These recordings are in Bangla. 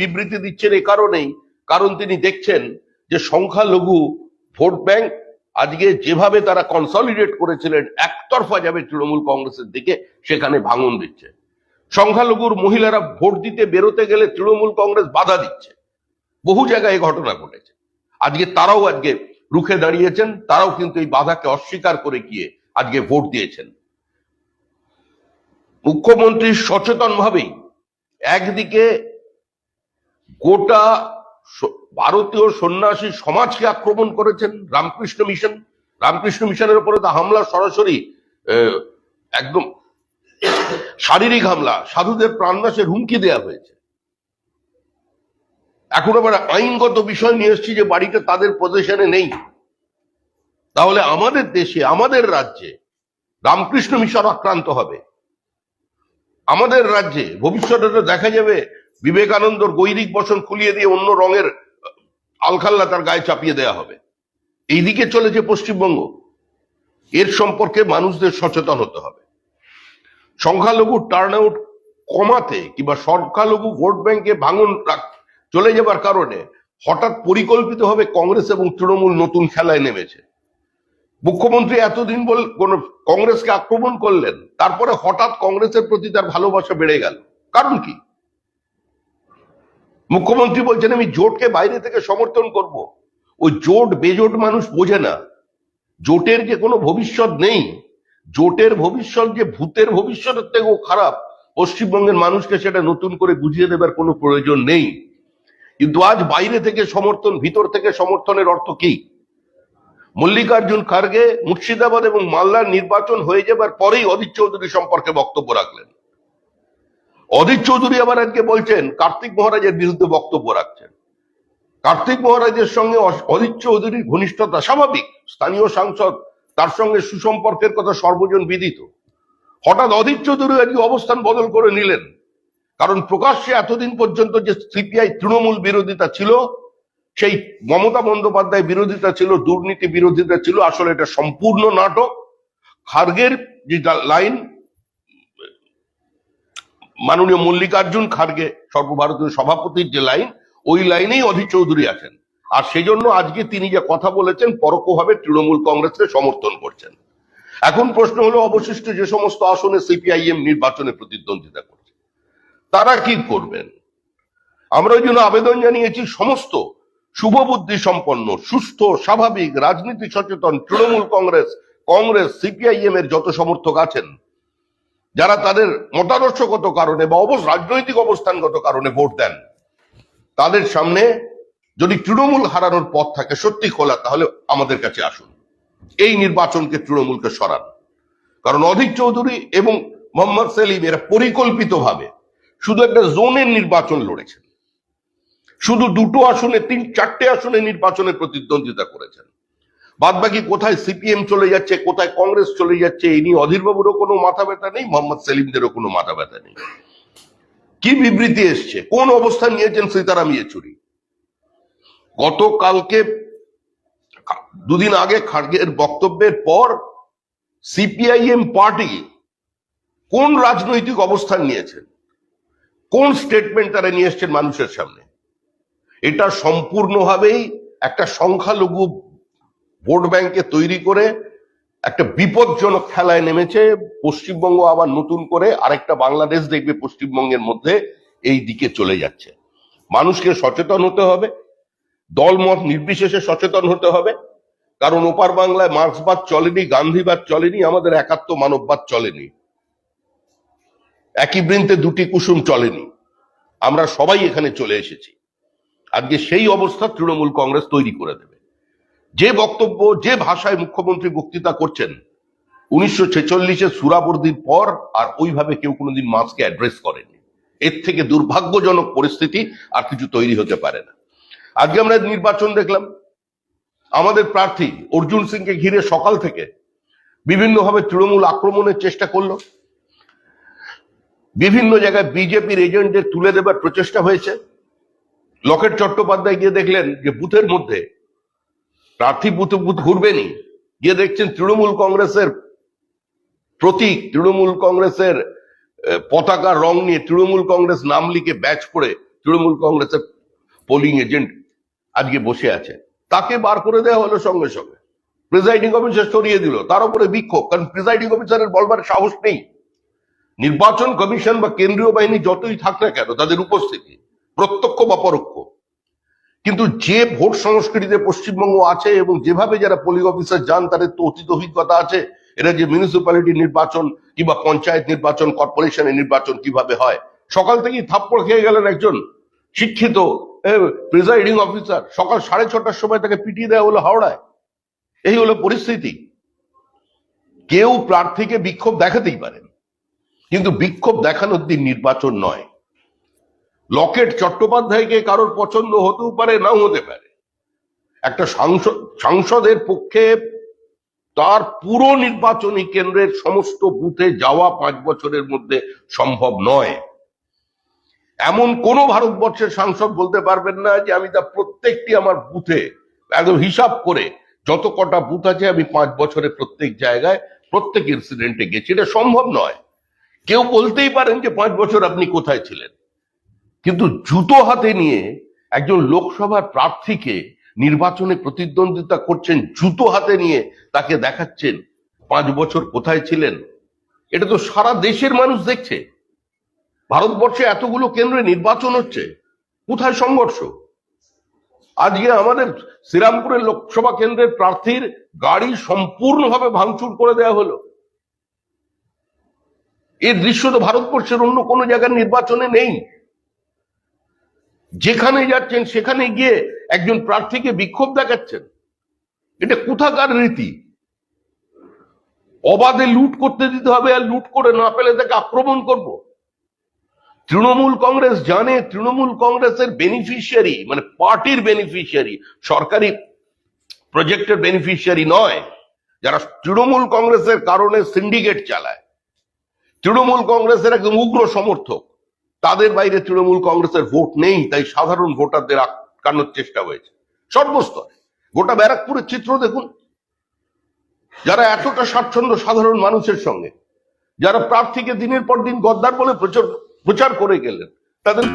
বিবৃতি দিচ্ছেন এ কারণেই। কারণ তিনি দেখছেন যে সংখ্যালঘু ভোট ব্যাংক আজকে যেভাবে তারা কনসলিডেট করেছিলেন, একতরফা যাবে তৃণমূল কংগ্রেসের দিকে, সেখানে ভাঙন দিচ্ছে। সংখ্যালঘুর মহিলারা ভোট দিতে বেরোতে গেলে তৃণমূল কংগ্রেস বাধা দিচ্ছে। বহু জায়গায় এই ঘটনা ঘটেছে। আজকে তারাও আজকে রুখে দাঁড়িয়েছেন, তারাও কিন্তু এই বাধাকে অস্বীকার করে গিয়ে আজকে ভোট দিয়েছেন। মুখ্যমন্ত্রী সচেতন ভাবেই একদিকে গোটা ভারতীয় সন্ন্যাসী সমাজকে আক্রমণ করেছেন রামকৃষ্ণ মিশন। রামকৃষ্ণ মিশনের উপরে তো হামলা সরাসরি একদম শারীরিক হামলা। সাধুদের প্রাণনাশের হুমকি দেওয়া হয়েছে। এখন আবার আইনগত বিষয় নিয়ে এসছি যে বাড়িটা তাদের পজিশনে নেই। তাহলে আমাদের দেশে, আমাদের রাজ্যে রামকৃষ্ণ মিশন আক্রান্ত হবে। আমাদের রাজ্যে ভবিষ্যতে দেখা যাবে বিবেকানন্দর গৈরিক বসন খুলিয়ে দিয়ে অন্য রঙের আলখাল্লা তার গায়ে চাপিয়ে দেয়া হবে। এইদিকে চলেছে পশ্চিমবঙ্গ। এর সম্পর্কে মানুষদের সচেতন হতে হবে। সংখ্যালঘু টার্ন আউট কমাতে কিংবা সংখ্যালঘু ভোট ব্যাংকে ভাঙন চলে যাবার কারণে হঠাৎ পরিকল্পিতভাবে কংগ্রেস এবং তৃণমূল নতুন খেলায় নেমেছে। মুখ্যমন্ত্রী এতদিন বল কোন কংগ্রেসকে আক্রমণ করলেন, তারপরে হঠাৎ কংগ্রেসের প্রতি তার ভালোবাসা বেড়ে গেল। কারণ কি? মুখ্যমন্ত্রী বলছেন, আমি জোটকে বাইরে থেকে সমর্থন করব। ওই জোট, বেজোট মানুষ বোঝে না। জোটের যে কোনো ভবিষ্যৎ নেই। জোটের ভবিষ্যৎ যে ভূতের ভবিষ্যতের থেকেও খারাপ। পশ্চিমবঙ্গের মানুষকে সেটা নতুন করে বুঝিয়ে দেবার কোনো প্রয়োজন নেই। কিন্তু আজ বাইরে থেকে সমর্থন, ভিতর থেকে সমর্থনের অর্থ কি? মল্লিকার্জুন খার্গে মুর্শিদাবাদ এবং মালদার নির্বাচন হয়ে যাবার পরেই অধীর চৌধুরী সম্পর্কে বক্তব্য রাখলেন। অধীর চৌধুরী আবার আজকে বলছেন, কার্তিক মহারাজের বিরুদ্ধে বক্তব্য রাখছেন। কার্তিক মহারাজের সঙ্গে অধীর চৌধুরীর ঘনিষ্ঠতা স্বাভাবিক। স্থানীয় সাংসদ, তার সঙ্গে সুসম্পর্কের কথা সর্বজন বিদিত। হঠাৎ অধীর চৌধুরী আজকে অবস্থান বদল করে নিলেন। কারণ প্রকাশ্যে এতদিন পর্যন্ত যে সিপিআই তৃণমূল বিরোধিতা ছিল, সেই মমতা বন্দ্যোপাধ্যায় বিরোধিতা ছিল, দুর্নীতি বিরোধিতা ছিল, আসলে এটা সম্পূর্ণ নাটক। খার্গের যে লাইন মাননীয় মল্লিকার্জুন খার্গে সর্বভারতীয় সভাপতির যে লাইন, ওই লাইনেই অধীর চৌধুরী আছেন। আর সেজন্য আজকে তিনি যে কথা বলেছেন, পরোক্ষভাবে তৃণমূল কংগ্রেসকে সমর্থন করছেন। এখন প্রশ্ন হলো, অবশিষ্ট যে সমস্ত আসনে সিপিআইএম নির্বাচনে প্রতিদ্বন্দ্বিতা করছে, তারা কি করবেন? আমরা ওই জন্য আবেদন জানিয়েছি, সমস্ত শুভবুদ্ধি সম্পন্ন, সুস্থ, স্বাভাবিক, রাজনীতি সচেতন তৃণমূল কংগ্রেস কংগ্রেস সিপিআইএম এর যত সমর্থক আছেন যারা তাদের মতাদর্শগত কারণে বা অবশ্য রাজনৈতিক অবস্থানগত কারণে ভোট দেন, তাদের সামনে যদি তৃণমূল হারানোর পথ থাকে, সত্যি খোলা, তাহলে আমাদের কাছে আসুন। এই নির্বাচনকে তৃণমূলকে সরান। কারণ অধীর চৌধুরী এবং মোহাম্মদ সেলিম এরা পরিকল্পিতভাবে শুধু একটা জোনের নির্বাচন লড়েছেন। শুধু দুটো আসনে, তিন, চারটে আসনে নির্বাচনে প্রতিদ্বন্দ্বিতা করেছেন। বাদ বাকি কোথায় সিপিএম চলে যাচ্ছে, কোথায় কংগ্রেস চলে যাচ্ছে এই নিয়ে অধীরবাবুরও কোনো মাথা ব্যথা নেই, মোহাম্মদ সেলিমদেরও কোনো মাথা ব্যথা নেই। কি বিবৃতি এসছে? কোন অবস্থান নিয়েছেন সীতারাম ইয়েচুরি? গতকালকে, দুদিন আগে খার্গের বক্তব্যের পর সিপিআইএম পার্টি কোন রাজনৈতিক অবস্থান নিয়েছেন? কোন স্টেটমেন্ট তারা নিয়ে এসছেন মানুষের সামনে? এটা সম্পূর্ণভাবেই একটা সংখ্যালঘু ভোট ব্যাংকে তৈরি করে একটা বিপজ্জনক খেলায় নেমেছে, পশ্চিমবঙ্গ আবার নতুন করে আরেকটা বাংলাদেশ দেখবে পশ্চিমবঙ্গের মধ্যে এই দিকে চলে যাচ্ছে। মানুষকে সচেতন হতে হবে, দলমত নির্বিশেষে সচেতন হতে হবে, কারণ ওপার বাংলায় মার্ক্সবাদ চলেনি, গান্ধীবাদ চলেনি, আমাদের একাত্ম মানববাদ চলেনি। একই বৃন্তে দুটি কুসুম চলেনি, আমরা সবাই এখানে চলে এসেছি। আজকে সেই অবস্থা তৃণমূল কংগ্রেস তৈরি করে দেবে। যে বক্তব্য, যে ভাষায় মুখ্যমন্ত্রী বক্তৃতা করছেন, উনিশশো ছেচল্লিশে সুরাবর্দির পর আর ওইভাবে কেউ কোনোদিন মাসকে অ্যাড্রেস করেনি। এর থেকে দুর্ভাগ্যজনক পরিস্থিতি আর কিছু তৈরি হতে পারে না। আজকে আমরা নির্বাচন দেখলাম, আমাদের প্রার্থী অর্জুন সিংকে ঘিরে সকাল থেকে বিভিন্নভাবে তৃণমূল আক্রমণের চেষ্টা করল। বিভিন্ন জায়গায় বিজেপির এজেন্টদের তুলে দেবার প্রচেষ্টা হয়েছে। লকেট চট্টোপাধ্যায় গিয়ে দেখলেন যে বুথের মধ্যে প্রার্থী বুথ ঘুরবেনি। গিয়ে দেখছেন তৃণমূল কংগ্রেসের প্রতীক, তৃণমূল কংগ্রেসের পতাকার রং নিয়ে তৃণমূল কংগ্রেস নাম লিখে ব্যাচ পড়ে তৃণমূল কংগ্রেসের পোলিং এজেন্ট আজকে বসে আছে। তাকে বার করে দেওয়া হলো সঙ্গে সঙ্গে। প্রিজাইডিং অফিসার সরিয়ে দিল। তার উপরে বিক্ষোভ, কারণ প্রিজাইডিং অফিসারের বলবার সাহস নেই। নির্বাচন কমিশন বা কেন্দ্রীয় বাহিনী যতই থাক না কেন, তাদের উপস্থিতি, প্রত্যক্ষ বা পরোক্ষ। কিন্তু যে ভোট সংস্কৃতিতে পশ্চিমবঙ্গ আছে এবং যেভাবে যারা পোলিং অফিসার যান, তাদের তো অতীত অভিজ্ঞতা আছে। এরা যে মিউনিসিপ্যালিটি নির্বাচন কিংবা পঞ্চায়েত নির্বাচন কর্পোরেশনের নির্বাচন কীভাবে হয়? সকাল থেকেই থাপ্পড় খেয়ে গেলেন একজন শিক্ষিত প্রিজাইডিং অফিসার সকাল সাড়ে ছটার সময় তাকে পিটিয়ে দেওয়া হলো হাওড়ায়। এই হলো পরিস্থিতি। কেউ প্রার্থীকে বিক্ষোভ দেখাতেই পারেন। কিন্তু বিক্ষোভ দেখানোর দিন নির্বাচন নয়। লকেট চট্টোপাধ্যায়কে কারোর পছন্দ হতেও পারে, নাও হতে পারে। একটা সাংসদ, সাংসদের পক্ষে তার পুরো নির্বাচনী কেন্দ্রের সমস্ত বুথে যাওয়া পাঁচ বছরের মধ্যে সম্ভব নয়। এমন কোন ভারতবর্ষের সাংসদ বলতে পারবেন না যে আমি তা প্রত্যেকটি আমার বুথে একদম হিসাব করে যত কটা বুথ আছে আমি পাঁচ বছরে প্রত্যেক জায়গায় প্রত্যেক ইনসিডেন্টে গেছি। এটা সম্ভব নয়। কেউ বলতেই পারেন যে পাঁচ বছর আপনি কোথায় ছিলেন। কিন্তু জুতো হাতে নিয়ে একজন লোকসভার প্রার্থীকে নির্বাচনে প্রতিদ্বন্দ্বিতা করছেন, জুতো হাতে নিয়ে তাকে দেখাচ্ছেন, পাঁচ বছর কোথায় ছিলেন? এটা তো সারা দেশের মানুষ দেখছে। ভারতবর্ষে এতগুলো কেন্দ্রে নির্বাচন হচ্ছে, কোথায় সংঘর্ষ? আজকে আমাদের শ্রীরামপুরের লোকসভা কেন্দ্রের প্রার্থীর গাড়ি সম্পূর্ণভাবে ভাঙচুর করে দেওয়া হলো। এই দৃশ্য তো ভারতবর্ষের অন্য কোনো জায়গার নির্বাচনে নেই। যেখানে যাচ্ছেন, সেখানে গিয়ে একজন প্রার্থীকে বিক্ষোভ দেখাচ্ছেন। এটা কোথাকার রীতি? অবাধে লুট করতে দিতে হবে আর লুট করে না পেলে তাকে আক্রমণ করব। তৃণমূল কংগ্রেস জানে, তৃণমূল কংগ্রেসের বেনিফিশিয়ারি মানে পার্টির বেনিফিশিয়ারি সরকারি প্রজেক্টের বেনিফিশিয়ারি নয়, যারা তৃণমূল কংগ্রেসের কারণে সিন্ডিকেট চালায়। তৃণমূল কংগ্রেসের একদম উগ্র সমর্থক। তাদের বাইরে তৃণমূল কংগ্রেসের ভোট নেই, তাই সাধারণ ভোটারদের আটকানোর চেষ্টা হয়েছে। সর্বস্তরে গোটা ব্যারাকপুরের চিত্র দেখুন। যারা এতটা স্বাচ্ছন্দ্য সাধারণ মানুষের সঙ্গে, যারা প্রার্থীকে দিনের পর দিন গদ্দার বলে প্রচার প্রচার করে গেলেন, তাদের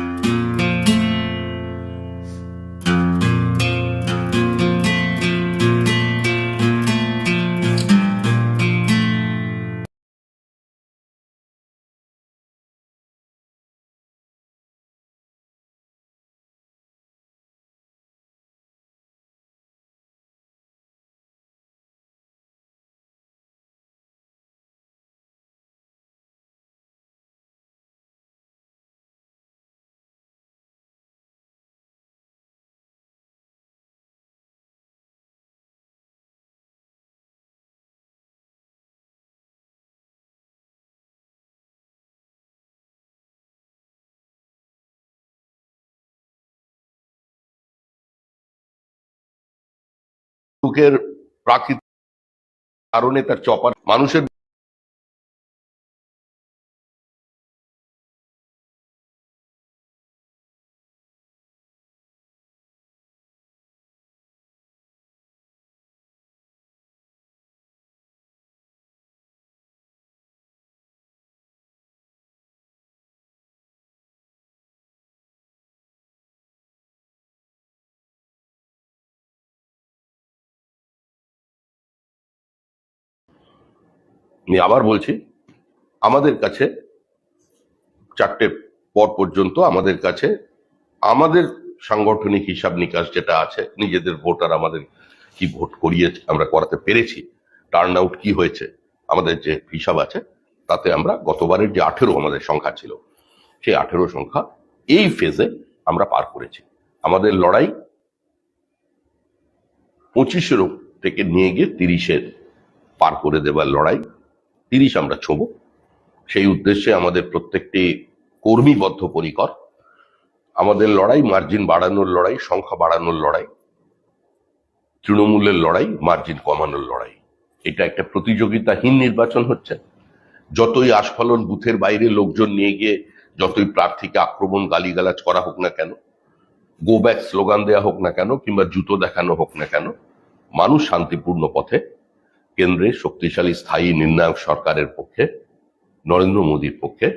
লোকের প্রাকৃতিক কারণে তার চপার মানুষের আমি আবার বলছি, আমাদের কাছে চারটে পর পর্যন্ত আমাদের কাছে আমাদের সাংগঠনিক হিসাব নিকাশ যেটা আছে, নিজেদের ভোটার আমাদের কি ভোট করিয়ে আমরা করাতে পেরেছি। টার্ন আউট কি হয়েছে, আমাদের যে হিসাব আছে, তাতে আমরা গতবারের যে আঠেরো আমাদের সংখ্যা ছিল, সেই আঠেরো সংখ্যা এই ফেজে আমরা পার করেছি। আমাদের লড়াই পঁচিশের থেকে নিয়ে গিয়ে তিরিশের পার করে দেবার লড়াই তিরিশ আমরা ছোব। সেই উদ্দেশ্যে আমাদের প্রত্যেকটি কর্মী বদ্ধপরিকর আমাদের লড়াই মার্জিন বাড়ানোর লড়াই, সংখ্যা বাড়ানোর লড়াই, তৃণমূলের লড়াই মার্জিন কমানোর লড়াই। এটা একটা প্রতিযোগিতাহীন নির্বাচন হচ্ছে। যতই আস্ফলন বুথের বাইরে লোকজন নিয়ে গিয়ে যতই প্রার্থীকে আক্রমণ গালিগালাজ করা হোক না কেন গো ব্যাক স্লোগান দেওয়া হোক না কেন, কিংবা জুতো দেখানো হোক না কেন, মানুষ শান্তিপূর্ণ পথে কেন্দ্রে শক্তিশালী স্থায়ী নির্ণায়ক সরকারের পক্ষে নরেন্দ্র মোদীর পক্ষে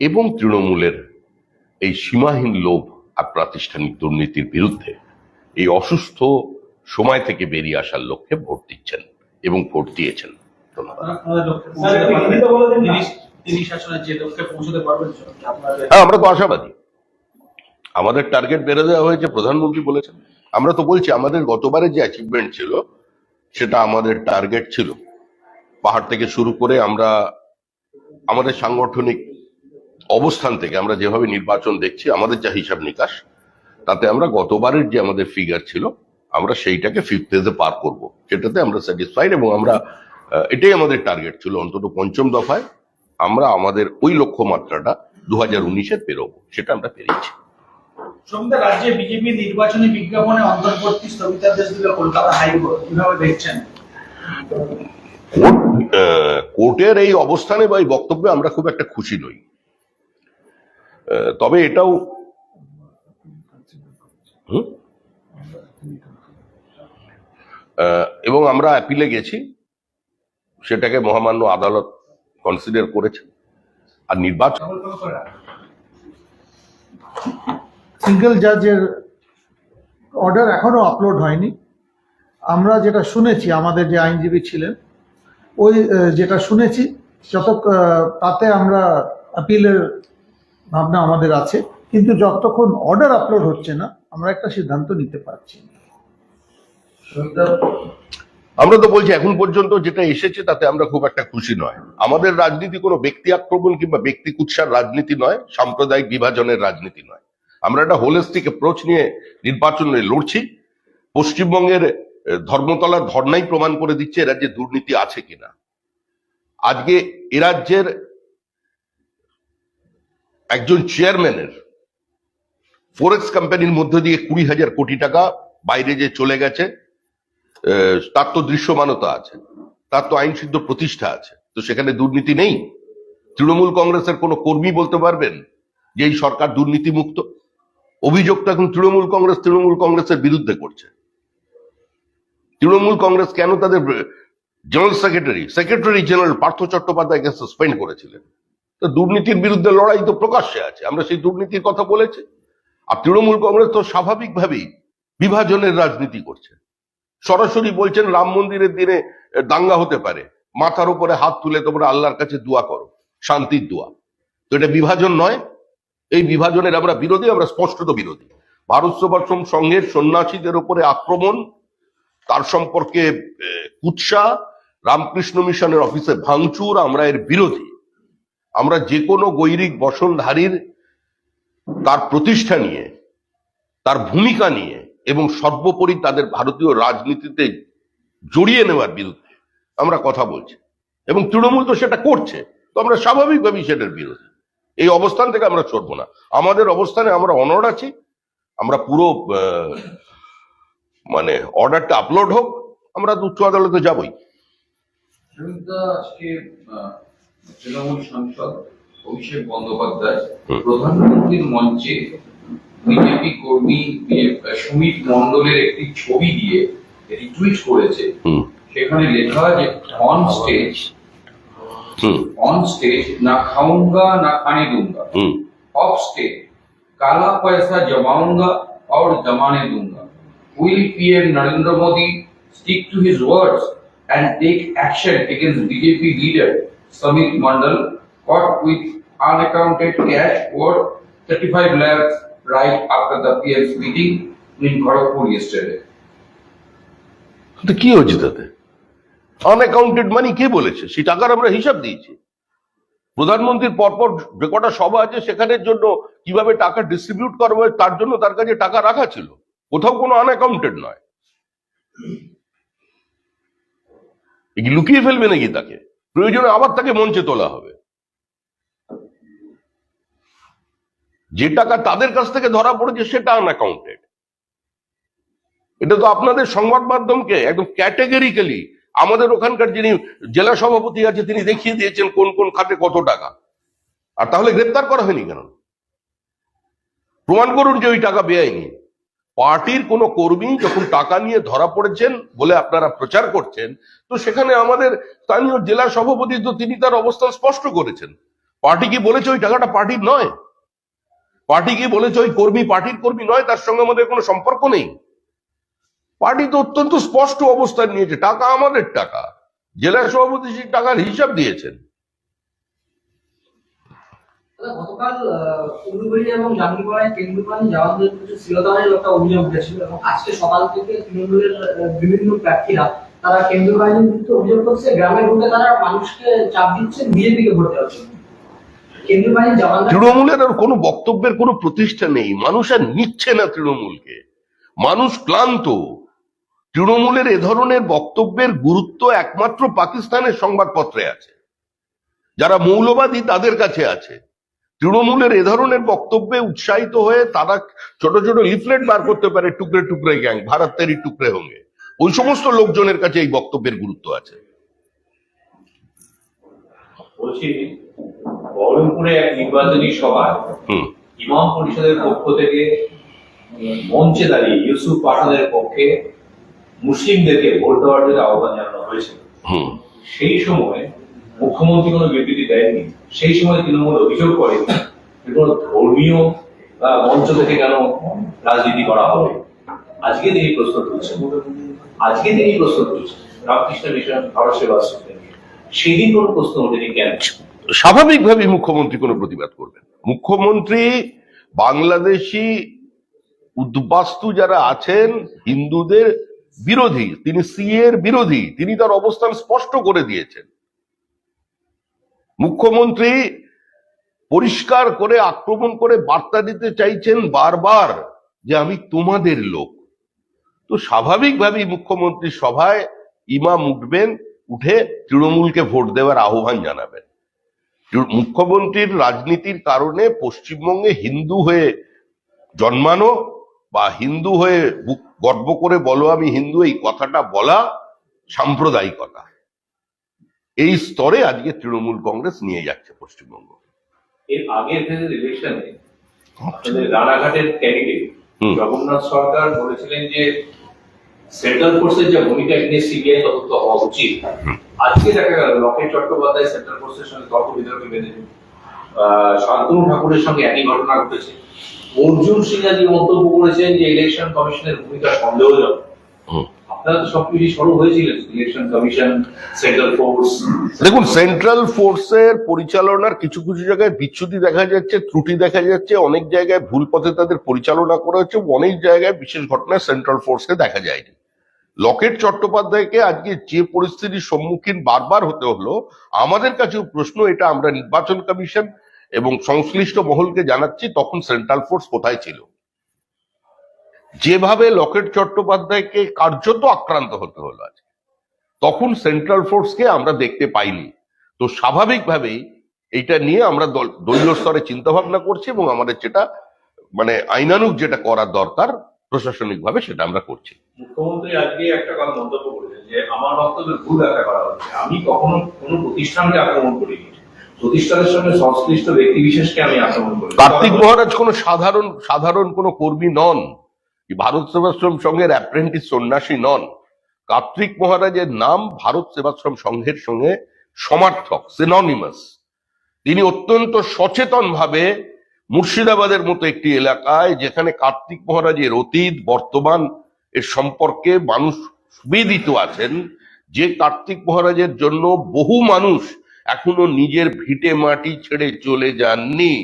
এবং তৃণমূলের এই সীমাহীন লোভ আর প্রাতিষ্ঠানিক দুর্নীতির বিরুদ্ধে এই অসুস্থ সময় থেকে বেরিয়ে আসার লক্ষ্যে ভোট দিচ্ছেন এবং ভোট দিয়েছেন। হ্যাঁ আমরা তো আশাবাদী। আমাদের টার্গেট বেড়ে দেওয়া হয়েছে প্রধানমন্ত্রী বলেছেন। আমরা তো বলছি আমাদের গতবারের যে অ্যাচিভমেন্ট ছিল সেটা আমাদের টার্গেট ছিল। পাহাড় থেকে শুরু করে আমরা, আমাদের সাংগঠনিক অবস্থান থেকে আমরা যেভাবে নির্বাচন দেখছি, আমাদের যা হিসাব নিকাশ, তাতে আমরা গতবারের যে আমাদের ফিগার ছিল, আমরা সেইটাকে ফিফথ পার করব। সেটাতে আমরা স্যাটিসফাইড এবং আমরা এটাই আমাদের টার্গেট ছিল অন্তত পঞ্চম দফায়। আমরা আমাদের ওই লক্ষ্যমাত্রাটা দু হাজার উনিশে পেরোবো, সেটা আমরা পেরেছি। রাজ্যে বিজেপি নির্বাচনী বিজ্ঞাপনে অন্তর্বর্তী স্থগিতাদেশ দিল কলকাতা হাইকোর্ট। কীভাবে দেখছেন? কোর্টের এই অবস্থানে বা এই বক্তব্যে আমরা খুব একটা খুশি নই। তবে এটাও? এবং আমরা অ্যাপিলে গেছি সেটাকে মহামান্য আদালত কনসিডার করেছে। আর নির্বাচন সিঙ্গেল জাজের অর্ডার এখনও আপলোড হয়নি। আমরা যেটা শুনেছি, আমাদের যে আইনজীবী ছিলেন, ওই যেটা শুনেছি যত তাতে আমরা আপিলের ভাবনা আমাদের আছে, কিন্তু যতক্ষণ অর্ডার আপলোড হচ্ছে না, আমরা একটা সিদ্ধান্ত নিতে পারছি আমরা তো বলছি, এখন পর্যন্ত যেটা এসেছে, তাতে আমরা খুব একটা খুশি নয়। আমাদের রাজনীতি কোনো ব্যক্তি আক্রমণ কিংবা ব্যক্তি কুৎসার রাজনীতি নয়, সাম্প্রদায়িক বিভাজনের রাজনীতি নয়। আমরা একটা হোলিস্টিক অ্যাপ্রোচ নিয়ে নির্বাচনে লড়ছি। পশ্চিমবঙ্গের ধর্মতলার ধর্নাই প্রমাণ করে দিচ্ছে এ রাজ্যে দুর্নীতি আছে কিনা। আজকে এ রাজ্যের একজন চেয়ারম্যানের ফোরেক্স কোম্পানির মধ্যে দিয়ে কুড়ি হাজার কোটি টাকা বাইরে যে চলে গেছে তার তো দৃশ্যমানতা আছে, তার তো আইনসিদ্ধ প্রতিষ্ঠা আছে, তো সেখানে দুর্নীতি নেই। তৃণমূল কংগ্রেসের কোনো কর্মী বলতে পারবেন যে এই সরকার দুর্নীতি মুক্ত অভিযোগটা এখন তৃণমূল কংগ্রেস, তৃণমূল কংগ্রেসের বিরুদ্ধে করছে। তৃণমূল কংগ্রেস কেন তাদের general secretary secretary general Partha চট্টোপাধ্যায়কে suspend করেছিলেন? তো দুর্নীতির বিরুদ্ধে লড়াই তো প্রকাশ্যে আছে, আমরা সেই দুর্নীতির কথা বলেছি। আর তৃণমূল কংগ্রেস তো স্বাভাবিকভাবেই বিভাজনের রাজনীতি করছে। সরাসরি বলছেন রাম মন্দিরের দিনে দাঙ্গা হতে পারে। মাথার উপরে হাত তুলে তোমরা আল্লাহর কাছে দোয়া করো, শান্তির দোয়া। তো এটা বিভাজন নয় এই বিভাজনের আমরা বিরোধী, আমরা স্পষ্টত বিরোধী। ভারত সংঘের সন্ন্যাসীদের উপরে আক্রমণ, তার সম্পর্কে কুৎসা, রামকৃষ্ণ মিশনের অফিসে ভাঙচুর, আমরা এর বিরোধী। আমরা যে কোনো গৈরিক বসনধারীর তার প্রতিষ্ঠা নিয়ে, তার ভূমিকা নিয়ে এবং সর্বোপরি তাদের ভারতীয় রাজনীতিতে জড়িয়ে নেওয়ার বিরুদ্ধে আমরা কথা বলছি। এবং তৃণমূল তো সেটা করছে, তো আমরা স্বাভাবিকভাবেই সেটার বিরোধী। এই অবস্থান থেকে আমরা সরবো না। আমাদের অবস্থানে আমরা অনড় আছি। আমরা পুরো মানে অর্ডারটা আপলোড হোক আমরা উচ্চ আদালতে যাবই। তৃণমূল সাংসদ অভিষেক বন্দ্যোপাধ্যায় প্রধানমন্ত্রীর মঞ্চে বিজেপি কর্মী সুমিত মন্ডলের একটি ছবি দিয়ে রিটুইট করেছে। হুম। সেখানে লেখা যে অন স্টেজ ऑन स्टेज ना खाऊँगा ना खाने दूँगा ऑफ़ स्टेज काला पैसा जमाऊँगा और जमाने दूँगा will PM Narendra Modi stick to his words and take action against BJP leader Samit Mondal caught with unaccounted cash और 35 lakh right after the PM meeting in Kharagpur yesterday तो क्यों जीता আনঅ্যাকাউন্টেড মানি কে বলেছে? সেই টাকার আমরা হিসাব দিয়েছি। প্রধানমন্ত্রীর পরপর যে কটা সভা আছে, সেখানের জন্য কীভাবে টাকা ডিস্ট্রিবিউট করবে তার জন্য তার কাছে টাকা রাখা ছিল। কোথাও কোনো আনঅ্যাকাউন্টেড নয়। লুকিয়ে ফেলবে নাকি তাকে? প্রয়োজনে আবার তাকে মঞ্চে তোলা হবে। যে টাকা তাদের কাছ থেকে ধরা পড়েছে, সেটা আনঅ্যাকাউন্টেড এটা তো আপনাদের সংবাদ মাধ্যমকে একদম ক্যাটেগরিক্যালি আমাদের ওখানকার যিনি জেলা সভাপতি আছে, তিনি দেখিয়ে দিয়েছেন কোন কোন খাতে কত টাকা। আর তাহলে গ্রেপ্তার করা হয়নি কেন? প্রমাণ করুন যে ওই টাকা বেআইনি। পার্টির কোনো কর্মী যখন টাকা নিয়ে ধরা পড়েছেন বলে আপনারা প্রচার করছেন, তো সেখানে আমাদের স্থানীয় জেলা সভাপতি তো তিনি তার অবস্থান স্পষ্ট করেছেন। পার্টি কি বলেছে ওই টাকাটা পার্টির নয়? পার্টি কি বলেছে ওই কর্মী, পার্টির কর্মী নয়, তার সঙ্গে আমাদের কোনো সম্পর্ক নেই? পার্টি তো অত্যন্ত স্পষ্ট অবস্থান নিয়েছে টাকা আমাদের টাকা। জেলা সভাপতি সেই টাকার হিসাব দিয়েছেন। গতকাল আহ, এবং জাঙ্গিপাড়ায় কেন্দ্রীয় জওয়ানদের কিছু শ্লীলতাহানির একটা অভিযোগ উঠেছিল এবং আজকে সকাল থেকে তৃণমূলের বিভিন্ন প্রার্থীরা তারা কেন্দ্রীয় বাহিনীর বিরুদ্ধে অভিযোগ করছে গ্রামে ঢুকে তারা মানুষকে চাপ দিচ্ছেন বিজেপিকে ভোট দেওয়ার জন্য। কেন্দ্রীয় বাহিনীর জওয়ানরা তৃণমূলের আর কোনো বক্তব্যের কোনো প্রতিষ্ঠা নেই। মানুষ আর নিচ্ছে না তৃণমূলকে। মানুষ ক্লান্ত। তৃণমূলের এ ধরনের বক্তব্যের গুরুত্ব একমাত্র পাকিস্তানের সংবাদপত্রে আছে। যারা মৌলবাদী তাদের কাছে আছে। তৃণমূলের এ ধরনের বক্তব্যে উৎসাহিত হয়ে তারা ছোট ছোট লিফলেট বার করতে পারে টুকরে টুকরে গ্যাং ভারতেরই টুকরে হোঙ্গে ওই সমস্ত লোকজনের কাছে এই বক্তব্যের গুরুত্ব আছে। বলছি বহরমপুরে এক নির্বাচনী সভায় ইমাম পরিষদের পক্ষ থেকে মঞ্চে দাঁড়িয়ে ইউসুফ পাঠানের পক্ষে মুসলিমদেরকে ভোট দেওয়ার জন্য আহ্বান জানানো হয়েছিল। সেই সময় মুখ্যমন্ত্রী কোনো বিবৃতি দেয়নি সেই সময় তৃণমূল অভিযোগ করে কোনো ধর্মীয় মঞ্চ থেকে কেন রাজনীতি করা হবে? আজকে তিনি প্রশ্ন তুলছেন। আজকে তিনি প্রশ্ন তুলছেন। রামকৃষ্ণ মিশন ভারত সেবা সেদিন কোনো প্রশ্ন ওঠেনি কেন? স্বাভাবিকভাবেই মুখ্যমন্ত্রী কোনো প্রতিবাদ করবেন মুখ্যমন্ত্রী বাংলাদেশি উদ্বাস্তু যারা আছেন হিন্দুদের বিরোধী, তিনি সিএ এর বিরোধী, তিনি তার অবস্থান স্পষ্ট করে দিয়েছেন। মুখ্যমন্ত্রী পরিষ্কার করে, আক্রমণ করে বার্তা দিতে চাইছেন বারবার যে আমি তোমাদের লোক। তো স্বাভাবিকভাবেই মুখ্যমন্ত্রী সভায় ইমাম উঠবেন, উঠে তৃণমূলকে ভোট দেওয়ার আহ্বান জানাবেন। মুখ্যমন্ত্রীর রাজনীতির কারণে পশ্চিমবঙ্গে হিন্দু হয়ে জন্মানো বা হিন্দু হয়ে গর্ব করে বলো আমি হিন্দু এই কথাটা বলা সাম্প্রদায়িকতা। এই স্তরে আজকে তৃণমূল কংগ্রেস নিয়ে যাচ্ছে পশ্চিমবঙ্গ। এর আগের ইলেকশনে রানাঘাটের ক্যান্ডিডেট। জগন্নাথ সরকার বলেছিলেন যে সেন্ট্রাল ফোর্সের যে ভূমিকা নিয়ে সিবিআই তদন্ত হওয়া উচিত। আজকে দেখা গেল লকেট চট্টোপাধ্যায় সেন্ট্রাল ফোর্সের সঙ্গে তর্ক বিতর্কে আহ, শান্তনু ঠাকুরের সঙ্গে একই ঘটনা ঘটেছে। অর্জুন সিং আজকে মন্তব্য করেছেন যে ইলেকশন কমিশনের ভূমিকা সন্দেহজনক। হুম। আপনারা তো সবকিছু সরব হয়েছিলেন ইলেকশন কমিশন সেন্ট্রাল ফোর্স দেখুন সেন্ট্রাল ফোর্সের পরিচালনার কিছু কিছু জায়গায় বিচ্ছুতি দেখা যাচ্ছে ত্রুটি দেখা যাচ্ছে অনেক জায়গায় ভুল পথে তাদের পরিচালনা করা হচ্ছে অনেক জায়গায় বিশেষ ঘটনায় সেন্ট্রাল ফোর্সকে দেখা যায়নি। লকেট চট্টোপাধ্যায়কে আজকে যে পরিস্থিতির সম্মুখীন বারবার হতে হলো আমাদের কাছেও প্রশ্ন এটা আমরা নির্বাচন কমিশন এবং সংশ্লিষ্ট মহলকে জানাচ্ছি তখন সেন্ট্রাল ফোর্স কোথায় ছিল। যেভাবে লকেট চট্টোপাধ্যায়কে কার্যত আক্রান্ত হতে হলো আজকে, তখন সেন্ট্রাল ফোর্সকে আমরা দেখতে পাইনি। তো স্বাভাবিকভাবেই এটা নিয়ে আমরা দল- দলীয় স্তরে চিন্তা ভাবনা করছি এবং আমাদের যেটা মানে আইনানুগ যেটা করার দরকার প্রশাসনিকভাবে সেটা আমরা করছি। মুখ্যমন্ত্রী আজকে একটা কথা মন্তব্য করেছেন যে, আমার ভুল ব্যাখ্যা করা হচ্ছে। আমি কখনো কোনো প্রতিষ্ঠানকে আক্রমণ করিনি। প্রতিষ্ঠানের সঙ্গে সংশ্লিষ্ট ব্যক্তি বিশেষকে আমি আক্রমণ করি কার্তিক মহারাজ কোনো সাধারণ সাধারণ কোনো কর্মী নন। ভারত সেবাশ্রম সংঘের অ্যাপ্রেন্টিস সন্ন্যাসী নন। কার্তিক মহারাজের নাম ভারত সেবাশ্রম সংঘের সঙ্গে সমার্থক সিননিমাস তিনি অত্যন্ত সচেতন ভাবে মুর্শিদাবাদের মতো একটি এলাকায়, যেখানে কার্তিক মহারাজের অতীত, বর্তমান এর সম্পর্কে মানুষ সুবিদিত আছেন, যে কার্তিক মহারাজের জন্য বহু মানুষ এখনও নিজের ভিটে মাটি ছেড়ে চলে যাননি।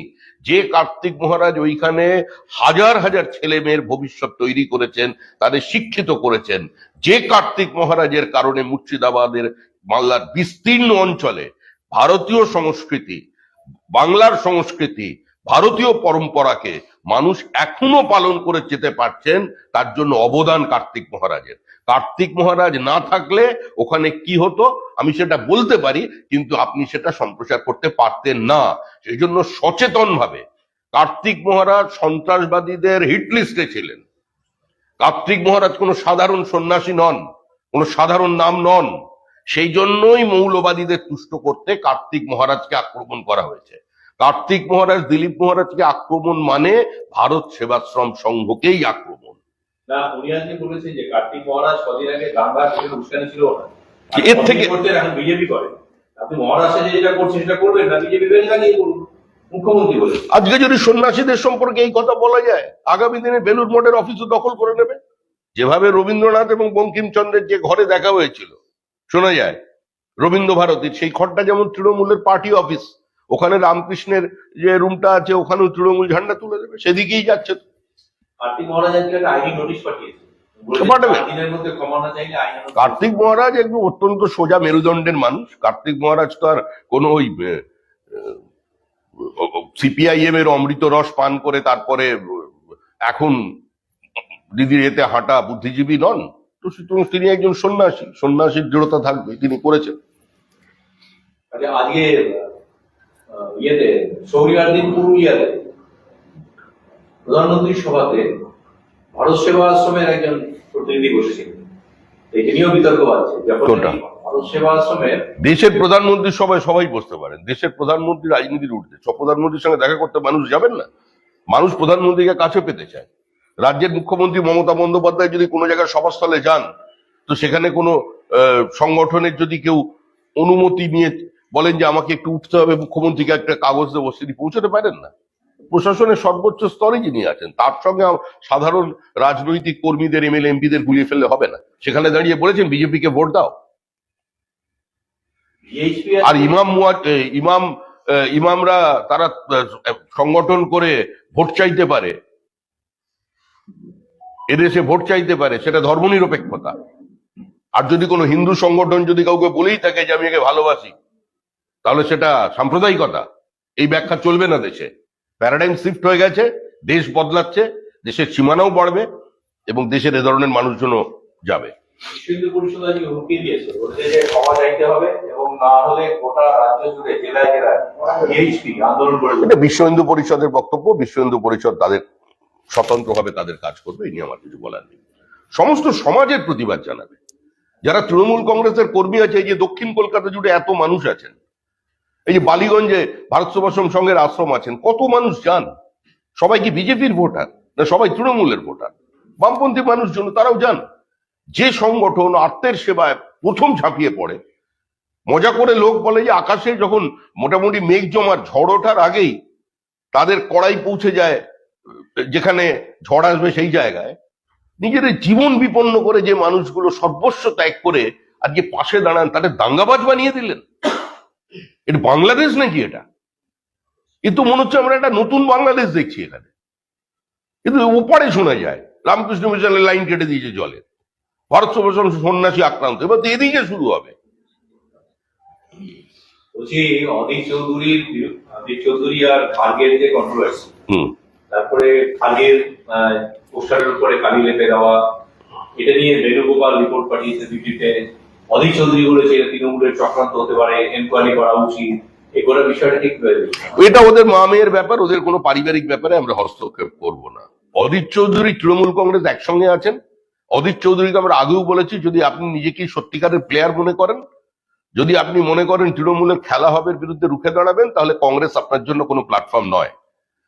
যে কার্তিক মহারাজ ওইখানে হাজার হাজার ছেলে মেয়ের ভবিষ্যৎ তৈরি করেছেন, তাদের শিক্ষিত করেছেন। যে কার্তিক মহারাজের কারণে মুর্শিদাবাদের বাংলার বিস্তীর্ণ অঞ্চলে ভারতীয় সংস্কৃতি, বাংলার সংস্কৃতি, ভারতীয় পরম্পরাকে মানুষ এখনও পালন করে যেতে পারছেন, তার জন্য অবদান কার্তিক মহারাজের। কার্তিক মহারাজ না থাকলে ওখানে কি হতো? আমি সেটা বলতে পারি, কিন্তু আপনি সেটা সম্প্রচার করতে পারতেন না। সেই জন্য সচেতন ভাবে কার্তিক মহারাজ সন্ত্রাসবাদীদের হিটলিস্টে ছিলেন। কার্তিক মহারাজ কোনো সাধারণ সন্ন্যাসী নন, কোনো সাধারণ নাম নন। সেই জন্যই মৌলবাদীদের তুষ্ট করতে কার্তিক মহারাজকে আক্রমণ করা হয়েছে। কার্তিক মহারাজ দিলীপ মহারাজকে আক্রমণ মানে ভারত সেবাশ্রম সংঘকেই আক্রমণ। এর থেকে- আজকে যদি সন্ন্যাসীদের সম্পর্কে এই কথা বলা যায় আগামী দিনে বেলুর মঠের অফিসও দখল করে নেবে। যেভাবে রবীন্দ্রনাথ এবং বঙ্কিমচন্দ্রের যে ঘরে দেখা হয়েছিল শোনা যায় রবীন্দ্র ভারতীর সেই ঘরটা যেমন তৃণমূলের পার্টি অফিস ওখানে রামকৃষ্ণের যে রুমটা আছে ওখানেও তৃণমূল ঝান্ডা তুলে দেবে সেদিকেই যাচ্ছে। তো। কার্তিক মহারাজ একদম অত্যন্ত সোজা মেরুদণ্ডের মানুষ। কার্তিক মহারাজ তো আর কোনো ওই সিপিআইএম এর অমৃত রস পান করে তারপরে এখন দিদির এতে হাঁটা বুদ্ধিজীবী নন। তো সুতরাং তিনি একজন সন্ন্যাসী। সন্ন্যাসীর দৃঢ়তা থাকবে তিনি করেছেন। আচ্ছা, আজকে ইয়েতে শহরিয়ার দিন পুরুলিয়াতে প্রধানমন্ত্রীর সভাতে ভারত সেবা আশ্রমের একজন প্রতিনিধি বসেছিলেন। একে নিয়েও বিতর্ক? ভারত সেবা আশ্রমের দেশের প্রধানমন্ত্রীর সবাই সবাই বসতে পারেন। দেশের প্রধানমন্ত্রী রাজনীতির উঠতে সব প্রধানমন্ত্রীর সঙ্গে দেখা করতে মানুষ যাবেন না? মানুষ প্রধানমন্ত্রীকে কাছে পেতে চায়। রাজ্যের মুখ্যমন্ত্রী মমতা বন্দ্যোপাধ্যায় যদি কোনো জায়গায় সভাস্থলে যান তো সেখানে কোনো সংগঠনের যদি কেউ অনুমতি নিয়ে বলেন যে আমাকে একটু উঠতে হবে মুখ্যমন্ত্রীকে একটা কাগজ দেবো তিনি পৌঁছতে পারেন না। প্রশাসনের সর্বোচ্চ স্তরে যিনি আছেন তার সঙ্গে সাধারণ রাজনৈতিক কর্মীদের এমএলএ এমপিদের গুলিয়ে ফেললে হবে না। সেখানে দাঁড়িয়ে বলেছেন বিজেপিকে ভোট দাও। আর ইমাম ইমাম ইমামরা তারা সংগঠন করে ভোট চাইতে পারে। এদেশে ভোট চাইতে পারে সেটা ধর্মনিরপেক্ষতা। আর যদি কোনো হিন্দু সংগঠন যদি কাউকে বলেই থাকে যে আমি একে ভালোবাসি তাহলে সেটা সাম্প্রদায়িকতা। এই ব্যাখ্যা চলবে না দেশে। প্যারাডাইম শিফট হয়ে গেছে দেশ বদলাচ্ছে দেশের সীমানাও বাড়বে এবং দেশের এ ধরনের মানুষজনও যাবে। বিশ্ব হিন্দু পরিষদ আজকে হুমকি দিয়েছে। বলছে যে ক্ষমা চাইতে হবে এবং না হলে গোটা রাজ্য জুড়ে জেলায় জেলায় ভিএইচপি আন্দোলন করে এটা বিশ্ব হিন্দু পরিষদের বক্তব্য। বিশ্ব হিন্দু পরিষদ তাদের স্বতন্ত্রভাবে তাদের কাজ করবে এই নিয়ে আমার কিছু বলার নেই। সমস্ত সমাজের প্রতিবাদ জানাবে। যারা তৃণমূল কংগ্রেসের কর্মী আছে এই যে দক্ষিণ কলকাতা জুড়ে এত মানুষ আছেন এই যে বালিগঞ্জে ভারত সেবাশ্রম সংঘের আশ্রম আছেন, কত মানুষ যান? সবাই কি বিজেপির ভোটার না সবাই তৃণমূলের ভোটার? বামপন্থী মানুষজন, তারাও যান। যে সংগঠন আত্মের সেবায় প্রথম ঝাঁপিয়ে পড়ে, মজা করে লোক বলে যে আকাশে যখন মোটামুটি মেঘ জমার ঝড় ওঠার আগেই তাদের কড়াই পৌঁছে যায়, যেখানে ঝড় আসবে সেই জায়গায়, নিজেদের জীবন বিপন্ন করে যে মানুষগুলো সর্বস্ব ত্যাগ করে আজকে পাশে দাঁড়ান, তাদের দাঙ্গাবাজ বানিয়ে দিলেন। এটা বাংলাদেশ নাকি এটা? কিন্তু মনে হচ্ছে আমরা একটা নতুন বাংলাদেশ দেখছি এখানে। কিন্তু ওপারে শোনা যায় রামকৃষ্ণ মিশনের লাইন কেটে দিয়েছে জলের ভারত সেবাশ্রম সন্ন্যাসী আক্রান্ত এবার তো এদিকে শুরু হবে। অধীর চৌধুরীর বিরু- অধীর চৌধুরী আর খার্গের যে কন্ট্রোভার্সি তারপরে খার্গের পোস্টারের উপরে কালি লেপে দেওয়া এটা নিয়ে বেণুগোপাল রিপোর্ট পাঠিয়েছে ডিউটিতে অধীর চৌধুরী বলেছে তৃণমূলের চক্রান্ত হতে পারে এনকোয়ারি করা উচিত এটা ওদের মা মেয়ের ব্যাপার, ওদের কোনো পারিবারিক ব্যাপারে আমরা হস্তক্ষেপ করব না। অদিত চৌধুরী, তৃণমূল কংগ্রেস একসঙ্গে আছেন। অদিত চৌধুরীকে আমরা আগেও বলেছি, যদি আপনি নিজেকে সত্যিকারের প্লেয়ার মনে করেন, যদি আপনি মনে করেন তৃণমূলের খেলা হবে বিরুদ্ধে রুখে দাঁড়াবেন, তাহলে কংগ্রেস আপনার জন্য কোনো প্ল্যাটফর্ম নয়।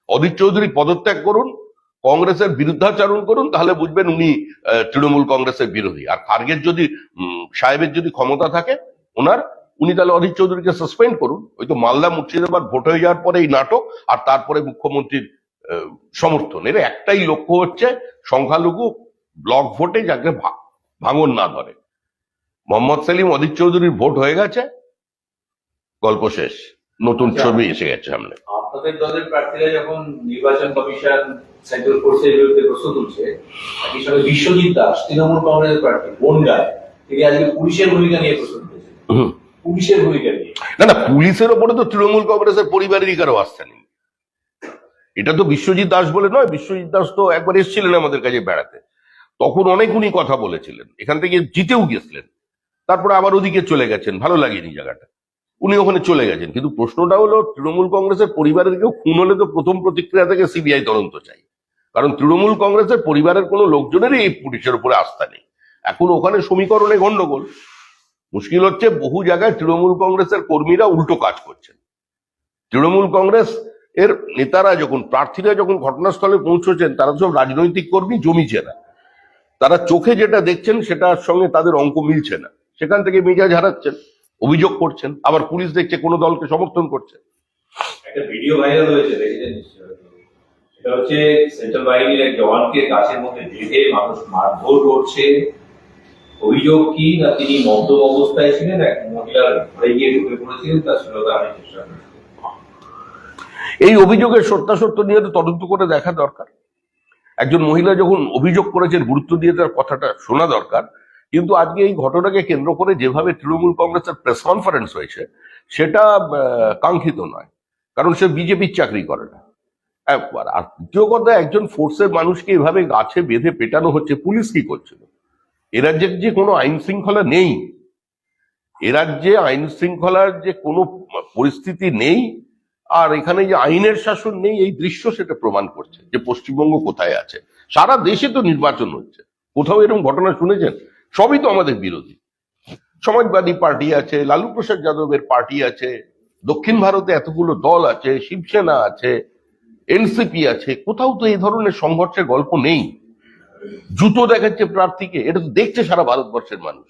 অদিত চৌধুরী পদত্যাগ করুন কংগ্রেসের বিরুদ্ধাচরণ করুন, তাহলে বুঝবেন উনি তৃণমূল কংগ্রেসের বিরোধী। আর খার্গের যদি সাহেবের যদি ক্ষমতা থাকে, ওনার, উনি তাহলে অধীর চৌধুরীকে সাসপেন্ড করুন। ওই তো মালদা মুর্শিদাবাদ ভোট হয়ে যাওয়ার পরে এই নাটক, আর তারপরে মুখ্যমন্ত্রীর সমর্থন। এর একটাই লক্ষ্য হচ্ছে সংখ্যালঘু ব্লক ভোটে যাকে ভাঙন না ধরে। মোহাম্মদ সেলিম অধীর চৌধুরীর ভোট হয়ে গেছে, গল্প শেষ। নতুন ছবি এসে গেছে সামনে। আপনাদের দলের প্রার্থীরা যখন নির্বাচন কমিশন বিরুদ্ধে প্রশ্ন তুলছে একই সঙ্গে বিশ্বজিৎ দাস তৃণমূল কংগ্রেসের প্রার্থী বনগায় তিনি আজকে পুলিশের ভূমিকা নিয়ে প্রশ্ন তুলেছেন। পুলিশের ভূমিকা নিয়ে। না না পুলিশের ওপরে তো তৃণমূল কংগ্রেসের পরিবারেরই কারও আস্থা নেই। এটা তো বিশ্বজিৎ দাস বলে নয় বিশ্বজিৎ দাস তো একবার এসেছিলেন আমাদের কাছে বেড়াতে। তখন অনেক উনি কথা বলেছিলেন এখান থেকে জিতেও গেছিলেন। তারপরে আবার ওদিকে চলে গেছেন ভালো লাগেনি জায়গাটা। উনি ওখানে চলে গেছেন। কিন্তু প্রশ্নটা হলো, তৃণমূল কংগ্রেসের পরিবারের কেউ খুন হলে তো প্রথম প্রতিক্রিয়া থেকে সিবিআই তদন্ত চাই। কারণ তৃণমূল কংগ্রেসের পরিবারের কোনো লোকজনেরই এই পুলিশের উপরে আস্থা নেই। এখন ওখানে সমীকরণে গন্ডগোল। মুশকিল হচ্ছে বহু জায়গায় তৃণমূল কংগ্রেসের কর্মীরা উল্টো কাজ করছেন। তৃণমূল কংগ্রেস এর নেতারা যখন, প্রার্থীরা যখন ঘটনাস্থলে পৌঁছেছেন তারা সব রাজনৈতিক কর্মী জমিছে না তারা চোখে যেটা দেখছেন, সেটার সঙ্গে তাদের অঙ্ক মিলছে না। সেখান থেকে মেজাজ হারাচ্ছেন। অভিযোগ করছেন আবার পুলিশ দেখছে কোনো দলকে সমর্থন করছে। একটা ভিডিও ভাইরাল হয়েছে দেখেছেন সেটা হচ্ছে সেন্ট্রাল বাহিনীর এক জওয়ানকে গাছের মধ্যে বেঁধে মানুষ মারধর করছে। অভিযোগ কি না তিনি মদ্যপ অবস্থায় ছিলেন? এক মহিলার ঘরে গিয়ে ঢুকে পড়েছিলেন তার শ্লীলতা আমি চেষ্টা করেছি। এই অভিযোগের সত্যাসত্য নিয়ে তো তদন্ত করে দেখা দরকার। একজন মহিলা যখন অভিযোগ করেছেন গুরুত্ব দিয়ে তার কথাটা শোনা দরকার কিন্তু আজকে এই ঘটনাকে কেন্দ্র করে যেভাবে তৃণমূল কংগ্রেসের প্রেস কনফারেন্স হয়েছে, সেটা কাঙ্ক্ষিত নয়। কারণ সে বিজেপির চাকরি করে না। একবার, আর দ্বিতীয় কথা, একজন ফোর্সের মানুষকে এভাবে গাছে বেঁধে পেটানো হচ্ছে, পুলিশ কি করছিল? এ রাজ্যে যে কোনো আইন শৃঙ্খলা নেই। এ রাজ্যে আইন শৃঙ্খলার যে কোনো পরিস্থিতি নেই, আর এখানে যে আইনের শাসন নেই, এই দৃশ্য সেটা প্রমাণ করছে যে পশ্চিমবঙ্গ কোথায় আছে। সারা দেশে তো নির্বাচন হচ্ছে। কোথাও এরকম ঘটনা শুনেছেন? সবই তো আমাদের বিরোধী। সমাজবাদী পার্টি আছে, লালু প্রসাদ যাদবের পার্টি আছে, দক্ষিণ ভারতে এতগুলো দল আছে, শিবসেনা আছে, এনসিপি আছে, কোথাও তো এই ধরনের সংঘর্ষের গল্প নেই। জুতো দেখাচ্ছে প্রার্থীকে, এটা তো দেখছে সারা ভারতবর্ষের মানুষ।